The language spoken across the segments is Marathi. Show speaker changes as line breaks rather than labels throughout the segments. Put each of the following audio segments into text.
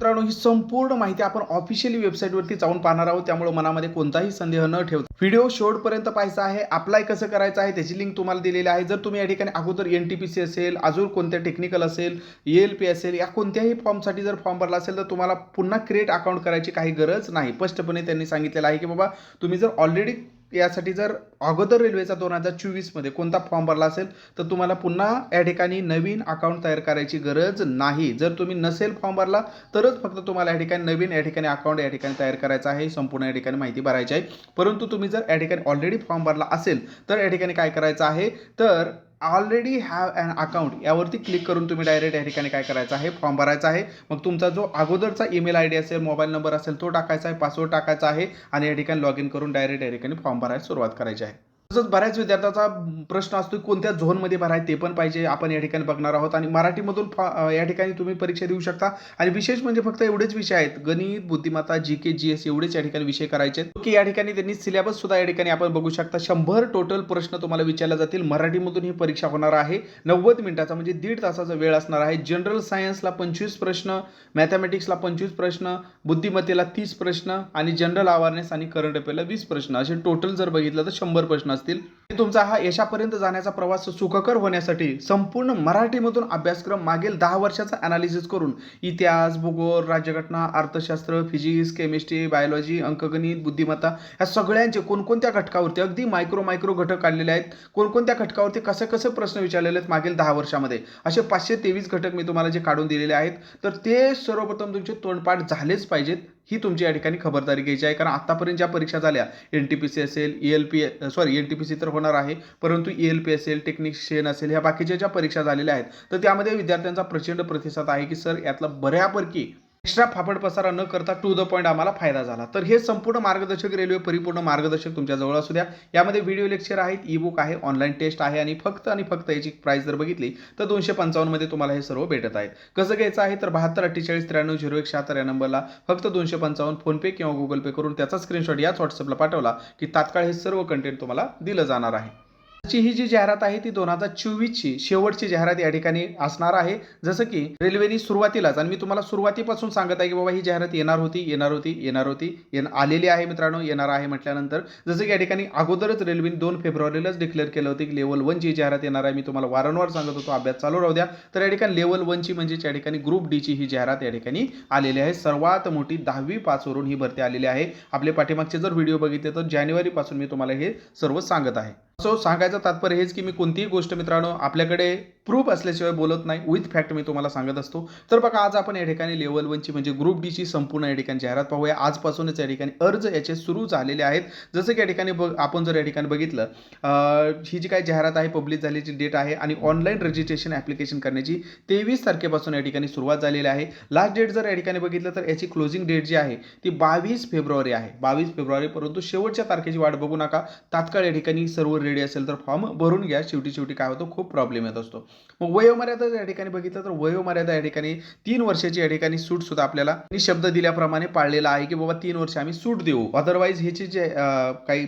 मित्रांनो ही संपूर्ण माहिती आपण ऑफिशियली वेबसाईटवरती जाऊन पाहणार आहोत. त्यामुळे मनामध्ये कोणताही संदेह न ठेवता. व्हिडिओ शेवटपर्यंत पाहायचा आहे. अप्लाय कसं करायचं आहे त्याची लिंक तुम्हाला दिलेली आहे. जर तुम्ही या ठिकाणी अगोदर एन टी पी सी असेल अजून कोणत्या टेक्निकल असेल ए एल पी असेल या कोणत्याही फॉर्मसाठी जर फॉर्म भरला असेल तर तुम्हाला पुन्हा क्रिएट अकाउंट करायची काही गरज नाही. स्पष्टपणे त्यांनी सांगितलेलं आहे की बाबा तुम्ही जर ऑलरेडी यासाठी जर अगोदर रेल्वेचा दोन हजार चोवीसमध्ये कोणता फॉर्म भरला असेल तर तुम्हाला पुन्हा या ठिकाणी नवीन अकाउंट तयार करायची गरज नाही. जर तुम्ही नसेल फॉर्म भरला तरच फक्त तुम्हाला या ठिकाणी नवीन या ठिकाणी अकाउंट या ठिकाणी तयार करायचं आहे. संपूर्ण या ठिकाणी माहिती भरायची आहे. परंतु तुम्ही जर या ठिकाणी ऑलरेडी फॉर्म भरला असेल तर या ठिकाणी काय करायचं आहे? तर ऑलरेडी हॅव अन अकाउंट यावरती क्लिक करून तुम्ही डायरेक्ट या ठिकाणी काय करायचं आहे? फॉर्म भरायचा आहे. मग तुमचा जो अगोदरचा ईमेल आय डी असेल मोबाईल नंबर असेल तो टाकायचा आहे पासवर्ड टाकायचा आहे आणि या ठिकाणी लॉग इन करून डायरेक्ट या ठिकाणी फॉर्म भरायला सुरुवात करायची आहे. तसंच बऱ्याच विद्यार्थ्याचा प्रश्न असतो की कोणत्या झोनमध्ये भराय ते पण पाहिजे आपण या ठिकाणी बघणार आहोत. आणि मराठीमधून फॉ- या ठिकाणी तुम्ही परीक्षा देऊ शकता. आणि विशेष म्हणजे फक्त एवढेच विषय आहेत. गणित बुद्धिमत्ता जी के जी एस एवढेच या ठिकाणी विषय करायचे आहेत. की या ठिकाणी त्यांनी सिलेबस सुद्धा या ठिकाणी आपण बघू शकता. शंभर टोटल प्रश्न तुम्हाला विचारले जातील. मराठीमधून ही परीक्षा होणार आहे. नव्वद मिनिटाचा म्हणजे दीड तासाचा वेळ असणार आहे. जनरल सायन्सला पंचवीस प्रश्न मॅथमॅटिक्सला पंचवीस प्रश्न बुद्धिमत्तेला तीस प्रश्न आणि जनरल अवेअरनेस आणि करंट अफेअरला वीस प्रश्न. असे टोटल जर बघितलं तर शंभर प्रश्न असतील. तुमचा हा यशापर्यंत जाण्याचा प्रवास सुखकर होण्यासाठी संपूर्ण मराठीमधून अभ्यासक्रम मागील दहा वर्षाचा अनालिसिस करून इतिहास भूगोल राज्यघटना अर्थशास्त्र फिजिक्स केमिस्ट्री बायोलॉजी अंकगणित बुद्धिमत्ता या सगळ्यांचे कोणकोणत्या घटकावरती अगदी मायक्रो मायक्रो घटक काढलेले आहेत कोणकोणत्या घटकावरती कसे कसे प्रश्न विचारलेले आहेत मागील दहा वर्षामध्ये. असे पाचशे तेवीस घटक मी तुम्हाला जे काढून दिलेले आहेत तर ते सर्वप्रथम तुमचे तोंडपाठ झालेच पाहिजेत. ही तुमची या ठिकाणी खबरदारी घ्यायची आहे. कारण आतापर्यंत ज्या परीक्षा झाल्या एन टी पी सी असेल E L P sorry N T P C तर होणार आहे. परंतु ई एल पी असेल टेक्निशियन असेल ह्या बाकीच्या ज्या परीक्षा झालेल्या आहेत तर त्यामध्ये विद्यार्थ्यांचा प्रचंड प्रतिसाद आहे की सर यातला बऱ्यापैकी एक्स्ट्रा फाफड पसारा न करता टू द पॉईंट आम्हाला फायदा झाला. तर हे संपूर्ण मार्गदर्शक रेल्वे परिपूर्ण मार्गदर्शक तुमच्याजवळ असू द्या. यामध्ये व्हिडिओ लेक्चर आहेत ई बुक आहे ऑनलाईन टेस्ट आहे आणि फक्त आणि फक्त याची प्राइस जर बघितली तर दोनशे पंचावन्नमध्ये तुम्हाला हे सर्व भेटत आहेत. कसं घ्यायचं आहे तर बहात्तर अठ्ठेचाळीस त्र्याण्णव झिरो एक शहात्तर या नंबरला फक्त दोनशे पंचावन्न फोनपे किंवा गुगल पे करून त्याचा स्क्रीनशॉट याच व्हॉट्सअपला पाठवला की तात्काळ हे सर्व कंटेंट तुम्हाला दिलं जाणार आहे. ही जी जाहिरात आहे ती दोन हजार चोवीसची शेवटची जाहिरात या ठिकाणी असणार आहे. जसं की रेल्वेने सुरुवातीलाच आणि मी तुम्हाला सुरुवातीपासून सांगत आहे की बाबा ही जाहिरात येणार होती येणार होती येणार होती येण आलेली आहे मित्रांनो येणार आहे म्हटल्यानंतर जसं की या ठिकाणी अगोदरच रेल्वेने दोन फेब्रुवारीलाच डिक्लेअर केलं होतं की लेवल वनची जाहिरात येणार आहे. मी तुम्हाला वारंवार सांगत होतो अभ्यास चालू राहू द्या. तर या ठिकाणी लेवल वनची म्हणजे या ठिकाणी ग्रुप डीची ही जाहिरात या ठिकाणी आलेली आहे. सर्वात मोठी दहावी पाचवरून ही भरती आलेली आहे. आपले पाठीमागचे जर व्हिडिओ बघितले तर जानेवारीपासून मी तुम्हाला हे सर्व सांगत आहे. सो सांगायचं तात्पर्य हेच की मी कोणतीही गोष्ट मित्रांनो आपल्याकडे प्रूफ असल्याशिवाय बोलत नाही. विथ फॅक्ट मी तुम्हाला सांगत असतो. तर बघा आज आपण या ठिकाणी लेवल वनची म्हणजे ग्रुप डीची संपूर्ण या ठिकाणी जाहिरात पाहूया. आजपासूनच या ठिकाणी अर्ज याचे सुरू झालेले आहेत. जसं की या ठिकाणी बघ आपण जर या ठिकाणी बघितलं ही जी काही जाहिरात आहे पब्लिश झाल्याची डेट आहे आणि ऑनलाईन रजिस्ट्रेशन ॲप्लिकेशन करण्याची तेवीस तारखेपासून या ठिकाणी सुरुवात झालेली आहे. लास्ट डेट जर या ठिकाणी बघितलं तर याची क्लोजिंग डेट जी आहे ती बावीस फेब्रुवारी आहे. बावीस फेब्रुवारी परंतु शेवटच्या तारखेची वाट बघू नका. तात्काळ या ठिकाणी सर्व रेडी असेल तर फॉर्म भरून घ्या. शेवटी शेवटी काय होतं खूप प्रॉब्लेम येत असतो. मग वयोमर्यादा या ठिकाणी बघितलं तर वयोमर्यादा या ठिकाणी तीन वर्षाची या ठिकाणी सूट सुद्धा आपल्याला शब्द दिल्याप्रमाणे पाळलेला आहे की बाबा तीन वर्ष आम्ही सूट देऊ. अदरवाईज ह्याची जे काही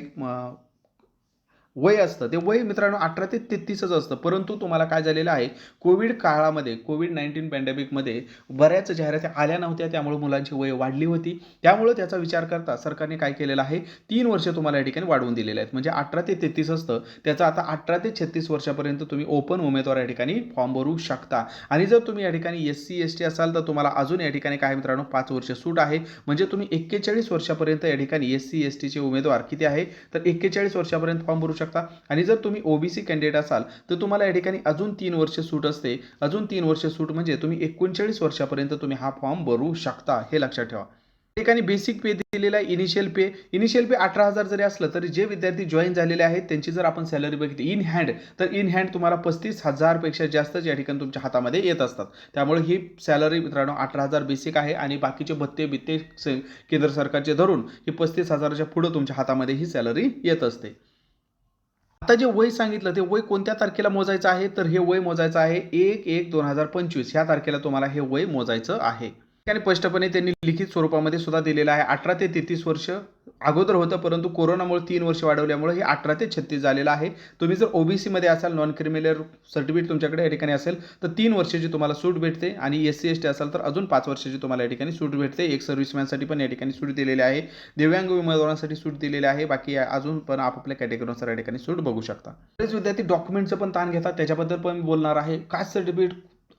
वय असतं. ते वय मित्रांनो अठरा ते तेहतीसच असतं. परंतु तुम्हाला काय झालेलं आहे कोविड काळामध्ये कोविड नाईन्टीन पॅन्डेमिकमध्ये बऱ्याच जाहिराती आल्या नव्हत्या. त्यामुळे मुलांची वय वाढली होती. त्यामुळे त्याचा विचार करता सरकारने काय केलेलं आहे तीन वर्ष तुम्हाला या ठिकाणी वाढवून दिलेले आहेत. म्हणजे अठरा ते तेहतीस असतं. त्याचा आता अठरा ते छत्तीस वर्षापर्यंत तुम्ही ओपन उमेदवार या ठिकाणी फॉर्म भरू शकता. आणि जर तुम्ही या ठिकाणी एस सी एस टी असाल तर तुम्हाला अजून या ठिकाणी काय मित्रांनो पाच वर्ष सूट आहे. म्हणजे तुम्ही एक्केचाळीस वर्षापर्यंत या ठिकाणी एस सी एस टीचे उमेदवार किती आहे? तर एक्केचाळीस वर्षापर्यंत फॉर्म भरू शकता आणि जर तुम्ही ओबीसी कॅन्डिडेट असाल तर तुम्हाला या ठिकाणी अजून तीन वर्ष सूट असते. अजून तीन वर्ष सूट म्हणजे तुम्ही एकोणचाळीस वर्षापर्यंत तुम्ही हा फॉर्म भरू शकता हे लक्षात ठेवा. ठिकाणी बेसिक पे दिलेला आहे इनिशियल पे इनिशियल पे अठरा हजार जरी असलं तरी जे विद्यार्थी जॉईन झालेले आहेत त्यांची जर आपण सॅलरी बघितली इन हँड तर इन हँड तुम्हाला पस्तीस हजारपेक्षा जास्तच या ठिकाणी तुमच्या हातामध्ये येत असतात. त्यामुळे ही सॅलरी मित्रांनो अठरा हजार बेसिक आहे आणि बाकीचे भत्ते बित्ते केंद्र सरकारचे धरून ही पस्तीस हजाराच्या पुढं तुमच्या हातामध्ये ही सॅलरी येत असते. आता जे वय सांगितलं ते वय कोणत्या तारखेला मोजायचं आहे? तर हे वय मोजायचं आहे एक एक दोन हजार पंचवीस. ह्या तारखेला तुम्हाला हे वय मोजायचं आहे. ठिकाणी स्पष्टपणे त्यांनी लिखित स्वरूपामध्ये सुद्धा दिलेलं आहे. अठरा ते तेहतीस वर्ष अगोदर होतं परंतु कोरोनामुळे तीन वर्ष वाढवल्यामुळे हे अठरा ते छत्तीस झालेलं आहे. तुम्ही जर ओबीसीमध्ये असाल नॉन क्रिमिनल सर्टिफिकेट तुमच्याकडे या ठिकाणी असेल तर तीन वर्षाची तुम्हाला सूट भेटते आणि एस सी एस टी असाल तर अजून पाच वर्षाची तुम्हाला या ठिकाणी सूट भेटते. एक सर्व्हिसमॅनसाठी पण या ठिकाणी सूट दिलेली आहे. दिव्यांग उमेदवारांसाठी सूट दिलेली आहे. बाकी अजून पण आपापल्या कॅटेगरीनुसार या ठिकाणी सूट बघू शकता. बरेच विद्यार्थी डॉक्युमेंटचं पण ताण घेतात. त्याच्याबद्दल पण मी बोलणार आहे. कास्ट सर्टिफिकेट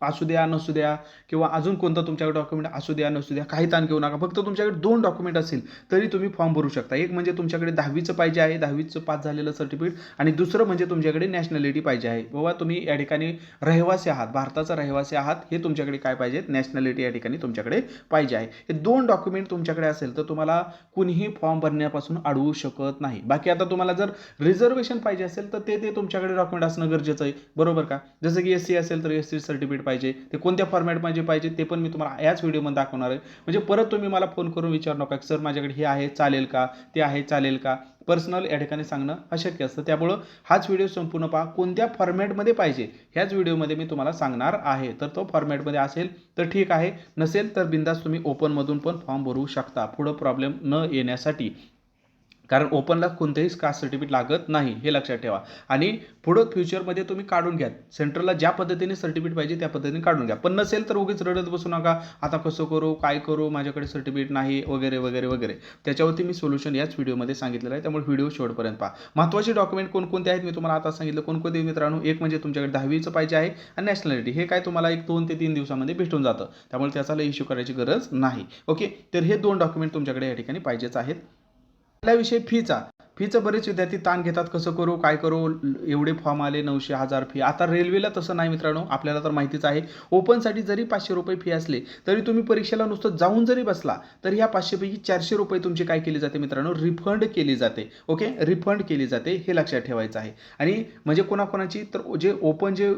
असू द्या नसू द्या किंवा अजून कोणतं तुमच्याकडे डॉक्युमेंट असू द्या नसू द्या काही ताण घेऊ नका. फक्त तुमच्याकडे दोन डॉक्युमेंट असेल तरी तुम्ही फॉर्म भरू शकता. एक म्हणजे तुमच्याकडे दहावीचं पाहिजे आहे दहावीचं पास झालेलं सर्टिफिकेट आणि दुसरं म्हणजे तुमच्याकडे नॅशनॅलिटी पाहिजे आहे. बाबा तुम्ही या ठिकाणी रहिवासी आहात भारताचा रहिवासी आहात हे तुमच्याकडे काय पाहिजे? नॅशनॅलिटी या ठिकाणी तुमच्याकडे पाहिजे आहे. हे दोन डॉक्युमेंट तुमच्याकडे असेल तर तुम्हाला कुणीही फॉर्म भरण्यापासून अडवू शकत नाही. बाकी आता तुम्हाला जर रिझर्वेशन पाहिजे असेल तर ते ते तुमच्याकडे डॉक्युमेंट असणं गरजेचं आहे. बरोबर का? जसं की एस सी असेल तर एस सी सर्टिफिकेट पाहिजे. पाहिजे ते कोणत्या फॉर्मॅटमध्ये पाहिजे ते पण मी तुम्हाला याच व्हिडिओमध्ये दाखवणार आहे. म्हणजे परत तुम्ही मला फोन करून विचारू नका सर माझ्याकडे हे आहे चालेल का? ते आहे चालेल का? पर्सनल या ठिकाणी सांगणं अशक्य असतं. त्यामुळं हाच व्हिडिओ संपूर्ण पहा. कोणत्या फॉर्मॅटमध्ये पाहिजे ह्याच व्हिडिओमध्ये मी तुम्हाला सांगणार आहे. तर तो फॉर्मॅटमध्ये असेल तर ठीक आहे. नसेल तर बिंदास तुम्ही ओपनमधून पण फॉर्म भरू शकता. पुढं प्रॉब्लेम न येण्यासाठी. कारण ओपनला कोणतेही कास्ट सर्टिफिकेट लागत नाही हे लक्षात ठेवा. आणि पुढं फ्युचरमध्ये तुम्ही काढून घ्या. सेंट्रलला ज्या पद्धतीने सर्टिफिकेट पाहिजे त्या पद्धतीने काढून घ्या. पण नसेल तर उगीच रडत बसू नका. आता कसं करू काय करू माझ्याकडे सर्टिफिकेट नाही वगैरे वगैरे वगैरे. त्याच्यावरती मी सोल्युशन याच व्हिडिओमध्ये सांगितलेलं आहे. त्यामुळे व्हिडिओ शेवटपर्यंत पहा. महत्त्वाचे डॉक्युमेंट कोणकोणते आहेत? मी तुम्हाला आता सांगितलं कोणकोणते मित्रांनो? एक म्हणजे तुमच्याकडे दहावीचं पाहिजे आहे आणि नॅशनॅलिटी हे काय तुम्हाला एक दोन ते तीन दिवसामध्ये भेटून जातं. त्यामुळे त्याचा इश्यू करायची गरज नाही. ओके तर हे दोन डॉक्युमेंट तुमच्याकडे या ठिकाणी पाहिजेच आहेत. पहिला विषय फीचा फीचं बरेच विद्यार्थी ताण घेतात कसं करू काय करू एवढे फॉर्म आले नऊशे हजार फी. आता रेल्वेला तसं नाही मित्रांनो आपल्याला तर माहितीच आहे ओपनसाठी जरी पाचशे रुपये फी असले तरी तुम्ही परीक्षेला नुसतं जाऊन जरी बसला तर ह्या पाचशेपैकी चारशे रुपये तुमची काय केली जाते मित्रांनो? रिफंड केली जाते ओके? रिफंड केली जाते हे लक्षात ठेवायचं आहे. आणि म्हणजे कोणाकोणाची तर जे ओपन जे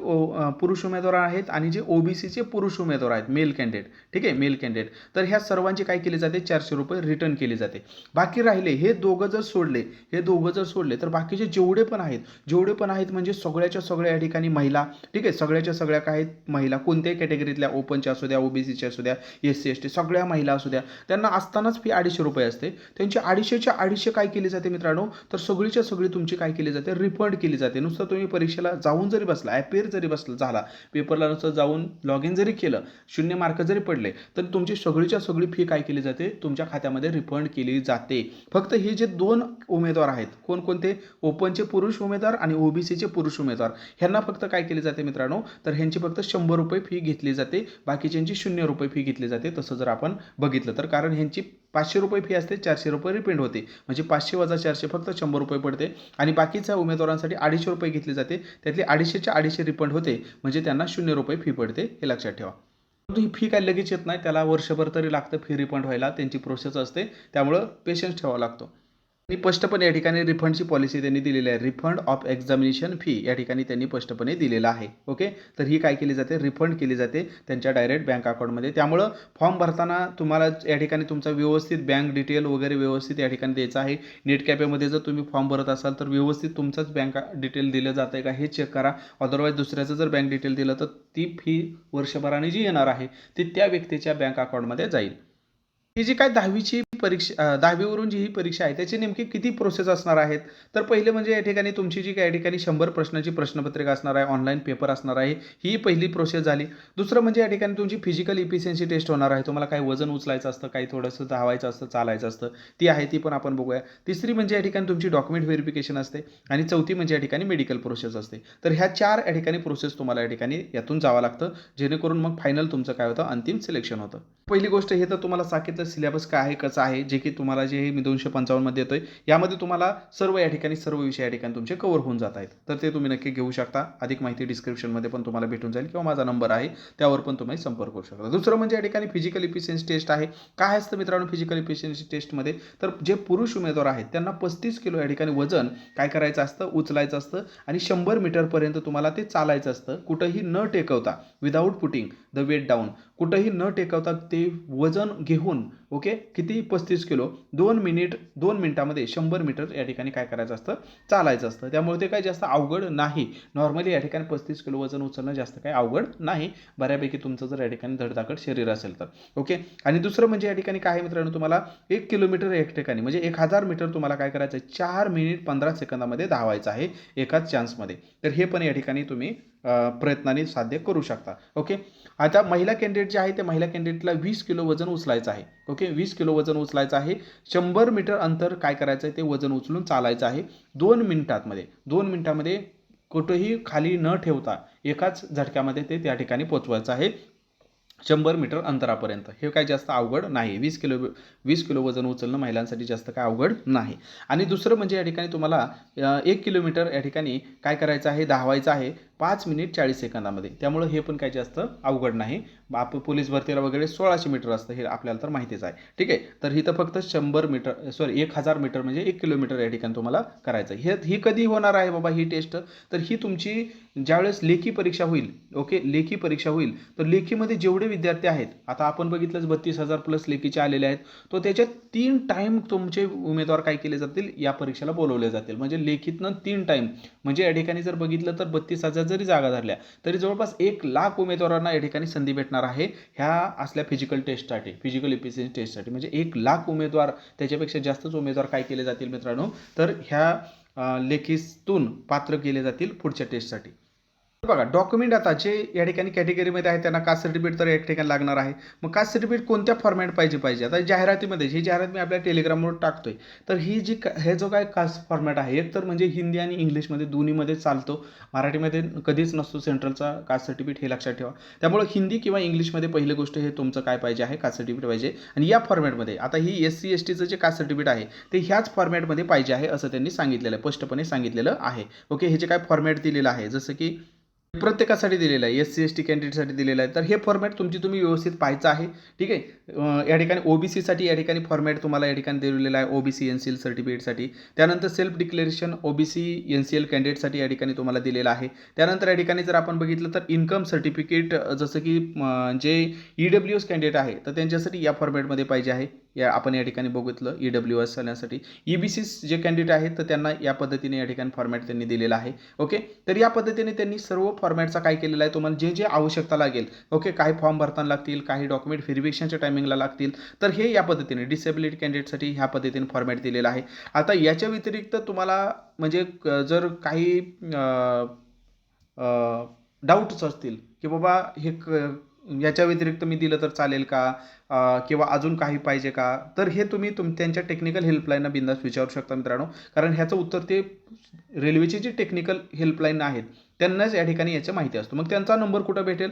पुरुष उमेदवार आहेत आणि जे ओबीसीचे पुरुष उमेदवार आहेत मेल कॅन्डिडेट ठीक आहे? Male candidate. तर ह्या सर्वांची काय केली जाते? चारशे रुपये रिटर्न केली जाते. बाकी राहिले हे दोघं जर सोडले हे दोघं जर सोडले तर बाकीचे जेवढे पण आहेत जेवढे पण आहेत म्हणजे सगळ्याच्या सगळ्या या ठिकाणी महिला ठीक आहे सगळ्याच्या सगळ्या काय आहेत? महिला कोणत्याही कॅटेगरीतल्या ओपनच्या असू द्या ओबीसीच्या असू द्या एस सी एस टी सगळ्या महिला असू द्या त्यांना असतानाच फी अडीचशे रुपये असते. त्यांची अडीचशेच्या अडीचशे काय केली जाते मित्रांनो? तर सगळीच्या सगळी तुमची काय केली जाते? रिफंड केली जाते. नुसतं तुम्ही परीक्षेला जाऊन जरी बसला ॲपेर जरी बसला झाला पेपरला नुसतं जाऊन लॉग इन जरी केलं शून्य मार्क जरी पडले तर तुमची सगळीच्या सगळी फी काय केली जाते? तुमच्या खात्यामध्ये रिफंड केली जाते. फक्त हे जे दोन उमेदवार उमेदवार आहेत. कोणकोणते? ओपनचे पुरुष उमेदवार आणि ओबीसीचे पुरुष उमेदवार. ह्यांना फक्त काय केले जाते मित्रांनो? तर ह्यांची फक्त शंभर रुपये फी घेतली जाते. बाकीच्यांची शून्य रुपये फी घेतली जाते. तसं जर आपण बघितलं तर. कारण ह्यांची पाचशे रुपये फी असते चारशे रुपये रिपेंड होते. म्हणजे पाचशे वजा चारशे फक्त शंभर रुपये पडते. आणि बाकीच्या उमेदवारांसाठी अडीचशे रुपये घेतले जाते. त्यातले अडीचशेच्या अडीचशे रिफंड होते. म्हणजे त्यांना शून्य रुपये फी पडते हे लक्षात ठेवा. परंतु ही फी काय लगेच येत नाही. त्याला वर्षभर तरी लागतं फी रिफंड व्हायला. त्यांची प्रोसेस असते. त्यामुळं पेशन्स ठेवावा लागतो. आणि स्पष्टपणे या ठिकाणी रिफंडची पॉलिसी त्यांनी दिलेली आहे. रिफंड ऑफ एक्झामिनेशन फी या ठिकाणी त्यांनी स्पष्टपणे दिलेलं आहे. ओके? तर ही काय केली जाते? रिफंड केली जाते त्यांच्या डायरेक्ट बँक अकाउंटमध्ये. त्यामुळं फॉर्म भरताना तुम्हाला या ठिकाणी तुमचा व्यवस्थित बँक डिटेल वगैरे व्यवस्थित या ठिकाणी द्यायचं आहे. नेट कॅपेमध्ये जर तुम्ही फॉर्म भरत असाल तर व्यवस्थित तुमचंच बँक डिटेल दिलं जातं आहे का हे चेक करा. अदरवाईज दुसऱ्याचं जर बँक डिटेल दिलं तर ती फी वर्षभराने जी येणार आहे ती त्या व्यक्तीच्या बँक अकाउंटमध्ये जाईल. ही जी काय दहावीची परीक्षा दहावीवरून जी ही परीक्षा आहे त्याची नेमकी किती प्रोसेस असणार आहेत? तर पहिले म्हणजे या ठिकाणी तुमची जी काय या ठिकाणी शंभर प्रश्नाची प्रश्नपत्रिका असणार आहे ऑनलाईन पेपर असणार आहे ही पहिली प्रोसेस झाली. दुसरं म्हणजे या ठिकाणी तुमची फिजिकल इफिशियन्सी टेस्ट होणार आहे. तुम्हाला काही वजन उचलायचं असतं काही थोडंसं धावायचं असतं चालायचं असतं ती आहे ती पण आपण बघूया. तिसरी म्हणजे या ठिकाणी तुमची डॉक्युमेंट व्हेरिफिकेशन असते आणि चौथी म्हणजे या ठिकाणी मेडिकल प्रोसेस असते. तर ह्या चार या ठिकाणी प्रोसेस तुम्हाला या ठिकाणी यातून जावं लागतं जेणेकरून मग फायनल तुमचं काय होतं? अंतिम सिलेक्शन होतं. पहिली गोष्ट हे तर तुम्हाला सांगितलं सिलेबस काय आहे कसं आहे जे की तुम्हाला जे हे मी दोनशे पंचावन्नमध्ये येतोय यामध्ये तुम्हाला सर्व या ठिकाणी सर्व विषय या ठिकाणी तुमचे कव्हर होऊन जात आहेत. तर ते तुम्ही नक्की घेऊ शकता. अधिक माहिती डिस्क्रिप्शनमध्ये पण तुम्हाला भेटून जाईल किंवा माझा नंबर आहे त्यावर पण तुम्ही संपर्क करू शकता. दुसरं म्हणजे या ठिकाणी फिजिकल इफिशियन्सी टेस्ट आहे. काय असतं मित्रांनो फिजिकल इफिशियन्सी टेस्टमध्ये तर जे पुरुष उमेदवार आहेत त्यांना पस्तीस किलो या ठिकाणी वजन काय करायचं असतं? उचलायचं असतं. आणि शंभर मीटरपर्यंत तुम्हाला ते चालायचं असतं. कुठंही न टेकवता without putting the weight down कुठंही न टेकवता ते वजन घेऊन ओके किती? पस्तीस किलो. दोन मिनिट दोन मिनिटामध्ये शंभर मीटर या ठिकाणी काय करायचं असतं? चालायचं असतं. त्यामुळे ते काय जास्त अवघड नाही. नॉर्मली या ठिकाणी पस्तीस किलो वजन उचलणं जास्त काही अवघड नाही. बऱ्यापैकी तुमचं जर या ठिकाणी धडधाकड शरीर असेल तर ओके आणि दुसरं म्हणजे या ठिकाणी काय आहे मित्रांनो तुम्हाला? एक किलोमीटर एक ठिकाणी म्हणजे एक हजार मीटर तुम्हाला काय करायचं आहे? चार मिनिट पंधरा सेकंदामध्ये धावायचं आहे एकाच चान्समध्ये तर हे पण या ठिकाणी तुम्ही प्रयत्नाने साध्य करू शकता. ओके? आता महिला कॅन्डिडेट जे आहे ते महिला कॅन्डिडेटला वीस किलो वजन उचलायचं आहे. ओके? वीस किलो वजन उचलायचं आहे. शंभर मीटर अंतर काय करायचं आहे ते वजन उचलून चालायचं आहे. दोन मिनिटांमध्ये दोन मिनिटामध्ये कुठंही खाली न ठेवता एकाच झटक्यामध्ये ते त्या ठिकाणी पोचवायचं आहे. शंभर मीटर अंतरापर्यंत. हे काय जास्त अवघड नाही. वीस किलो वीस किलो वजन उचलणं महिलांसाठी जास्त काय अवघड नाही. आणि दुसरं म्हणजे या ठिकाणी तुम्हाला एक किलोमीटर या ठिकाणी काय करायचं आहे? धावायचं आहे पाच मिनिट चाळीस सेकंदामध्ये. त्यामुळं हे पण काय जास्त अवघड नाही. आप पोलीस भरतीला वगैरे सोळाशे मीटर असतं हे आपल्याला तर माहितीच आहे. ठीक आहे? तर ही तर फक्त शंभर मीटर सॉरी एक हजार मीटर म्हणजे एक किलोमीटर या ठिकाणी तुम्हाला करायचं आहे. हे ही कधी होणार आहे बाबा ही टेस्ट तर ही तुमची ज्यावेळेस लेखी परीक्षा होईल ओके लेखी परीक्षा होईल. तर लेखीमध्ये जेवढे विद्यार्थी आहेत आता आपण बघितलंच बत्तीस हजार प्लस लेखीचे आलेले आहेत. तो त्याच्यात तीन टाईम तुमचे उमेदवार काय केले जातील? या परीक्षेला बोलवले जातील. म्हणजे लेखीतनं तीन टाईम म्हणजे या ठिकाणी जर बघितलं तर बत्तीस हजार जरी जागा धरल्या तरी जवळपास एक लाख उमेदवारांना या ठिकाणी संधी भेटणार आहे. ह्या असल्या फिजिकल टेस्टसाठी फिजिकल इफिशियन्सी टेस्टसाठी म्हणजे एक लाख उमेदवार त्याच्यापेक्षा जास्तच उमेदवार काय केले जातील मित्रांनो? तर ह्या लेखीतून पात्र केले जातील पुढच्या टेस्टसाठी बघा डॉक्युमेंट आता जे या ठिकाणी कॅटेगरीमध्ये आहे त्यांना कास्ट सर्टिफिकेट तर एक ठिकाणी लागणार आहे. मग कास्ट सर्टिफिकेट कोणत्या फॉर्मॅट पाहिजे पाहिजे? आता जाहिरातीमध्ये ही जाहिरात मी आपल्या टेलिग्रामवर टाकतोय तर ही जी हे जो काय कास्ट फॉर्मॅट आहे एक तर म्हणजे हिंदी आणि इंग्लिशमध्ये दोन्हीमध्ये चालतो. मराठीमध्ये कधीच नसतो सेंट्रलचा कास्ट सर्टिफिकेट हे लक्षात ठेवा. त्यामुळे हिंदी किंवा इंग्लिशमध्ये पहिली गोष्ट हे तुमचं काय पाहिजे आहे? कास्ट सर्टिफिकेट पाहिजे. आणि या फॉर्मॅटमध्ये आता ही एस सी एस टीचं जे कास्ट सर्टिफिकेट आहे ते ह्याच फॉर्मॅटमध्ये पाहिजे आहे असं त्यांनी सांगितलेलं आहे स्पष्टपणे सांगितलेलं आहे. ओके हे जे काय फॉर्मॅट दिलेलं आहे जसं की प्रत्येकासाठी दिलेलं आहे. एस सी एस टी कॅन्डिडेटसाठी दिलेलं आहे. तर हे फॉर्मॅट तुमची तुम्ही व्यवस्थित पाहायचं आहे. ठीक आहे? या ठिकाणी ओबीसीसाठी या ठिकाणी फॉर्मॅट तुम्हाला या ठिकाणी दिलेलं आहे. ओबीसी एन सी एल सर्टिफिकेटसाठी त्यानंतर self declaration OBC N C L कॅन्डिडेटसाठी या ठिकाणी तुम्हाला दिलेलं आहे. त्यानंतर या ठिकाणी जर आपण बघितलं तर इन्कम सर्टिफिकेट जसं की जे ई डब्ल्यू एस कॅन्डिडेट आहे तर त्यांच्यासाठी या फॉर्मॅटमध्ये पाहिजे आहे. या आपण या ठिकाणी बघितलं ई डब्ल्यू एस करण्यासाठी ई बी सी जे कॅन्डिडेट आहेत तर त्यांना या पद्धतीने या ठिकाणी फॉर्मॅट त्यांनी दिलेला आहे. ओके तर या पद्धतीने त्यांनी सर्व फॉर्मॅटचा काय केलेला आहे तुम्हाला जे जे आवश्यकता लागेल. ओके काही फॉर्म भरताना लागतील काही डॉक्युमेंट व्हेरिफिकेशनच्या टायमिंगला लागतील. तर हे या पद्धतीने डिसेबिलिटी कॅन्डिडेटसाठी ह्या पद्धतीने फॉर्मॅट दिलेला आहे. आता याच्या व्यतिरिक्त तुम्हाला म्हणजे जर काही डाऊट्स असतील की बाबा हे क याच्या व्यतिरिक्त मी दिलं तर चालेल का? किंवा अजून काही पाहिजे का? तर हे तुम्ही तुम त्यांच्या टेक्निकल हेल्पलाईनना बिंदास विचारू शकता मित्रांनो. कारण ह्याचं उत्तर ते रेल्वेची जी टेक्निकल हेल्पलाईन आहेत त्यांनाच या ठिकाणी याचं माहिती असतो. मग त्यांचा नंबर कुठं भेटेल?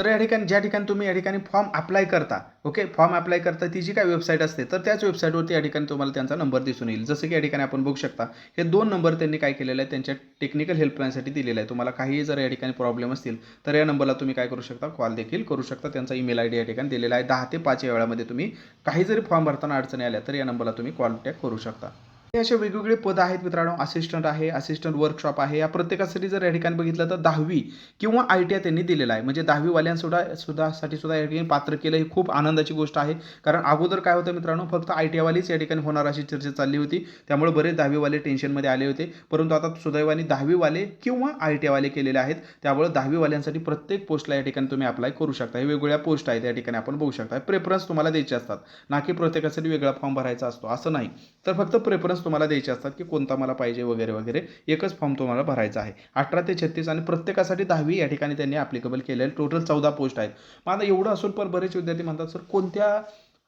तर या ठिकाणी ज्या ठिकाणी तुम्ही या ठिकाणी फॉर्म अप्लाय करता ओके फॉर्म अप्लाय करता ती जी काय वेबसाईट असते तर त्याच वेबसाईटवरती या ठिकाणी तुम्हाला त्यांचा नंबर दिसून येईल. जसं की या ठिकाणी आपण बघू शकता हे दोन नंबर त्यांनी काय केलेलं आहे त्यांच्या टेक्निकल हेल्पलाईनसाठी दिलेलं आहे तुम्हाला काही जर या ठिकाणी प्रॉब्लेम असतील तर या नंबरला तुम्ही काय करू शकता कॉल देखील करू शकता. त्यांचा ईमेल आय डी या ठिकाणी दिलेला आहे. दहा ते पाच या वेळामध्ये तुम्ही काही जरी फॉर्म भरताना अडचणी आल्या तर या नंबरला तुम्ही कॉन्टॅक्ट करू शकता. हे असे वेगवेगळे पद आहेत मित्रांनो. असिस्टंट आहे असिस्टंट वर्कशॉप आहे. या प्रत्येकासाठी जर या ठिकाणी बघितलं तर दहावी किंवा आय टी आय त्यांनी दिलेला आहे. म्हणजे दहावीवाल्यांसुद्धा सुद्धा साठी सुद्धा या ठिकाणी पात्र केलं ही खूप आनंदाची गोष्ट आहे. कारण अगोदर काय होतं मित्रांनो फक्त आय टी आयवालीच या ठिकाणी होणार अशी चर्चा चालली होती. त्यामुळे बरेच दहावीवाले टेन्शनमध्ये आले होते. परंतु आता सुदैवाने दहावीवाले किंवा आय टी आयवाले केलेले आहेत. त्यामुळे दहावीवाल्यांसाठी प्रत्येक पोस्टला या ठिकाणी तुम्ही अप्लाय करू शकता. हे वेगवेगळ्या पोस्ट आहेत या ठिकाणी आपण बघू शकता. प्रेफरन्स तुम्हाला द्यायचे असतात. ना की प्रत्येकासाठी वेगळा फॉर्म भरायचा असतो. असं नाही. तर फक्त प्रेफरन्स तुम्हाला द्यायचे असतात की कोणता मला पाहिजे वगैरे वगैरे एकच फॉर्म तुम्हाला भरायचा आहे. अठरा ते छत्तीस आणि प्रत्येकासाठी दहावी या ठिकाणी त्यांनी ॲप्लिकेबल केलेलं टोटल चौदा पोस्ट आहेत. मग आता एवढं असून पण बरेच विद्यार्थी म्हणतात सर कोणत्या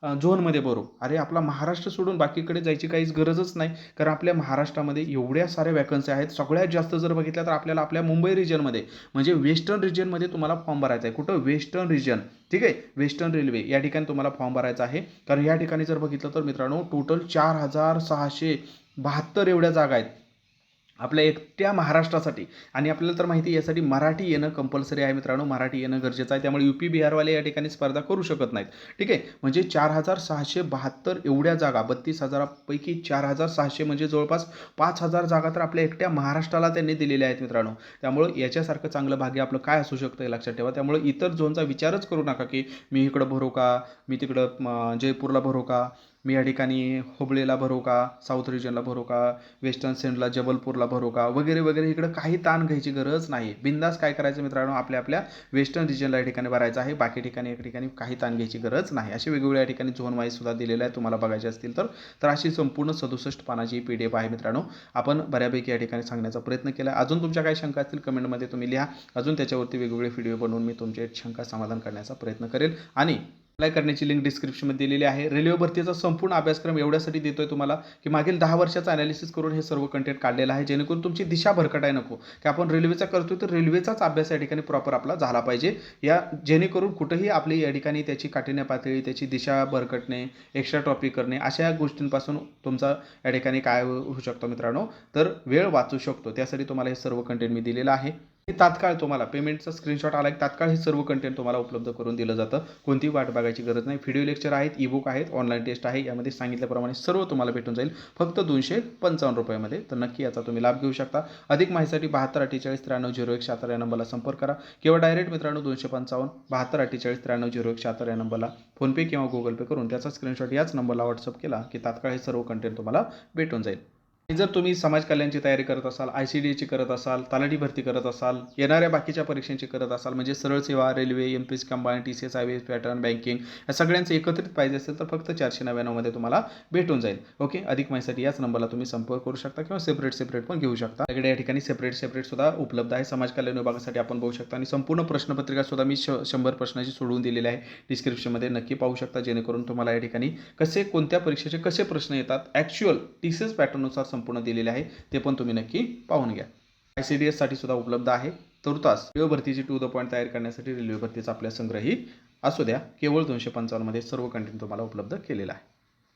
झोनमध्ये भरू. अरे आपला महाराष्ट्र सोडून बाकीकडे जायची काहीच गरजच नाही. कारण आपल्या महाराष्ट्रामध्ये एवढ्या साऱ्या वॅकन्सी आहेत. सगळ्यात जास्त जर बघितलं तर आपल्याला आपल्या मुंबई रिजनमध्ये म्हणजे वेस्टर्न रिजनमध्ये तुम्हाला फॉर्म भरायचा आहे. कुठं? वेस्टर्न रिजन ठीक आहे? वेस्टर्न रेल्वे या ठिकाणी तुम्हाला फॉर्म भरायचा आहे. कारण या ठिकाणी जर बघितलं तर मित्रांनो टोटल चार हजार सहाशे बहात्तर एवढ्या जागा आहेत. आपल्या एकट्या महाराष्ट्रासाठी. आणि आपल्याला तर माहिती यासाठी मराठी येणं कंपल्सरी आहे मित्रांनो. मराठी येणं गरजेचं आहे. त्यामुळे यू पी बिहारवाले या ठिकाणी स्पर्धा करू शकत नाहीत. ठीक आहे? म्हणजे चार हजार सहाशे बहात्तर एवढ्या जागा बत्तीस हजारापैकी चार हजार सहाशे म्हणजे जवळपास पाच हजार जागा तर आपल्या एकट्या महाराष्ट्राला त्यांनी दिलेल्या आहेत मित्रांनो. त्यामुळं याच्यासारखं चांगलं भाग्य आपलं काय असू शकतं हे लक्षात ठेवा. त्यामुळे इतर झोनचा विचारच करू नका की मी इकडं भरू का? मी तिकडं जयपूरला भरू का? मी या ठिकाणी हुबळीला भरू का साऊथ रिजनला भरू का वेस्टर्न सेंडला जबलपूरला भरू का वगैरे वगैरे इकडं काही ताण घ्यायची गरज नाही. बिंदास काय करायचं मित्रांनो? आपल्या आपल्या वेस्टर्न रिजनला या ठिकाणी भरायचं आहे. बाकी ठिकाणी या ठिकाणी काही ताण घ्यायची गरज नाही. असे वेगवेगळ्या ठिकाणी झोन वाईज सुद्धा दिलेलं आहे तुम्हाला बघायचे असतील तर. तर अशी संपूर्ण सदुसष्ट पानाची पी डी एफ आहे मित्रांनो. आपण बऱ्यापैकी या ठिकाणी सांगण्याचा प्रयत्न केला. अजून तुमच्या काही शंका असतील कमेंटमध्ये तुम्ही लिहा. अजून त्याच्यावरती वेगवेगळे व्हिडिओ बनवून मी तुमचे शंका समाधान करण्याचा प्रयत्न करेल. आणि अप्लाय करण्याची लिंक डिस्क्रिप्शनमध्ये दिलेली आहे. रेल्वे भरतीचा संपूर्ण अभ्यासक्रम एवढ्यासाठी देतोय तुम्हाला की मागील दहा वर्षाचा अनालिसिस करून हे सर्व कंटेंट काढलेलं आहे. जेणेकरून तुमची दिशा भरकटाय नको. की आपण रेल्वेचा करतोय तर रेल्वेचाच अभ्यास या ठिकाणी प्रॉपर आपला झाला पाहिजे. या जेणेकरून कुठंही आपली या ठिकाणी त्याची काठिण्य पातळी त्याची दिशा भरकटणे एक्स्ट्रा टॉपिक करणे अशा गोष्टींपासून तुमचा या ठिकाणी काय होऊ शकतो मित्रांनो? तर वेळ वाचू शकतो. त्यासाठी तुम्हाला हे सर्व कंटेंट मी दिलेलं आहे. हे तात्काळ तुम्हाला पेमेंटचा स्क्रीनशॉट आला की तात्काळ हे सर्व कंटेंट तुम्हाला उपलब्ध करून दिलं जातं. कोणतीही वाट बघायची गरज नाही. व्हिडिओ लेक्चर आहेत ई बुक आहेत ऑनलाईन टेस्ट आहे. यामध्ये सांगितल्याप्रमाणे सर्व तुम्हाला भेटून जाईल. फक्त दोनशे पंचावन्न रुपयामध्ये. तर नक्की याचा तुम्ही लाभ घेऊ शकता. अधिक माहितीसाठी बहात्तर अठ्ठेचाळीस त्र्याण्णव झिरो एक शहात्तर या नंबरला संपर्क करा. किंवा डायरेक्ट मित्रांनो दोनशे पंचावन्न बहात्तर अठ्ठेचाळीस त्र्याण्णव झिरो एक शहात्तर या नंबरला फोनपे किंवा गुगल पे करून त्याचा स्क्रीनशॉट याच नंबरला व्हॉट्सअप केला की तात्काळ हे सर्व कंटेंट तुम्हाला भेटून जाईल. जर तुम्ही समाज कल्याणची तयारी करत असाल आय सी डी एची करत असाल तलाठी भरती करत असाल येणाऱ्या बाकीच्या परीक्षांची करत असाल म्हणजे सरळ सेवा railway M P S combine T C S I B S pattern banking या सगळ्यांचं एकत्रित पाहिजे असेल तर फक्त चारशे नव्याण्णवमध्ये तुम्हाला भेटून जाईल. ओके? अधिक माहितीसाठी याच नंबरला तुम्ही संपर्क करू शकता किंवा सेपरेट सेपरेट पण घेऊ शकता. सगळ्या या ठिकाणी सेपरेट सेपरेट सुद्धा उपलब्ध आहे. समाज कल्याण विभागासाठी आपण बघू शकता आणि संपूर्ण प्रश्नपत्रिका सुद्धा मी श शंभर प्रश्नाची सोडवून दिलेली आहे. डिस्क्रिप्शनमध्ये नक्की पाहू शकता जेणेकरून तुम्हाला या ठिकाणी कसे कोणत्या परीक्षेचे कसे प्रश्न येतात? ॲक्च्युअल टी सी एस पॅटर्ननुसार संपूर्ण दिलेले आहे ते पण तुम्ही नक्की पाहून घ्या. आय सी डी एससाठी सुद्धा उपलब्ध आहे. तरुतास रेल्वे भरतीची टू द पॉईंट तयार करण्यासाठी रेल्वे भरतीचा आपल्या संग्रही असू द्या. केवळ दोनशे पंचावन्नमध्ये सर्व कंटेंट तुम्हाला उपलब्ध केलेला आहे.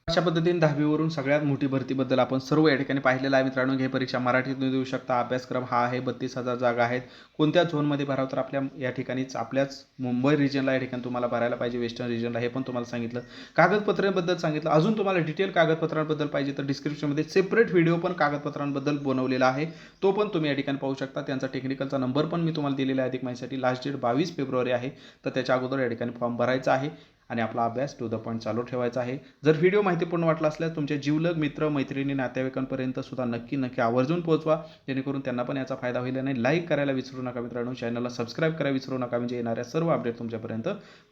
अशा पद्धतीने दहावीवरून सगळ्यात मोठी भरतीबद्दल आपण सर्व या ठिकाणी पाहिलेलं आहे. मित्रांनो हे परीक्षा मराठीतून देऊ शकता. अभ्यासक्रम हा आहे. बत्तीस हजार जागा आहेत. कोणत्या झोनमध्ये भरावं तर आपल्या या ठिकाणीच आपल्याच मुंबई रिजनला या ठिकाणी तुम्हाला भरायला पाहिजे. वेस्टर्न रिजनला हे पण तुम्हाला सांगितलं. कागदपत्रांबद्दल सांगितलं. अजून तुम्हाला डिटेल कागदपत्रांबद्दल पाहिजे तर डिस्क्रिप्शनमध्ये सेपरेट व्हिडिओ पण कागदपत्रांबद्दल बनवलेला आहे. तो पण तुम्ही या ठिकाणी पाहू शकता. त्यांचा टेक्निकलचा नंबर पण मी तुम्हाला दिलेला आहे. अधिक माहितीसाठी लास्ट डेट बावीस फेब्रुवारी आहे. तर त्याच्या अगोदर या ठिकाणी फॉर्म भरायचा आहे. आणि आपला अभ्यास टू द पॉईंट चालू ठेवायचा आहे. जर व्हिडिओ माहितीपूर्ण वाटला असल्यास तुमचे जीवलग मित्र मैत्रिणी नातेवाईकांपर्यंत सुद्धा नक्की नक्की आवर्जून पोहोचवा. जेणेकरून त्यांना पण याचा फायदा होईल आणि लाईक करायला विसरू नका मित्रांनो. चॅनलला सबस्क्राईब करायला विसरू नका. म्हणजे येणाऱ्या सर्व अपडेट तुमच्यापर्यंत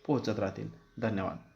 पोहोचत राहतील. धन्यवाद.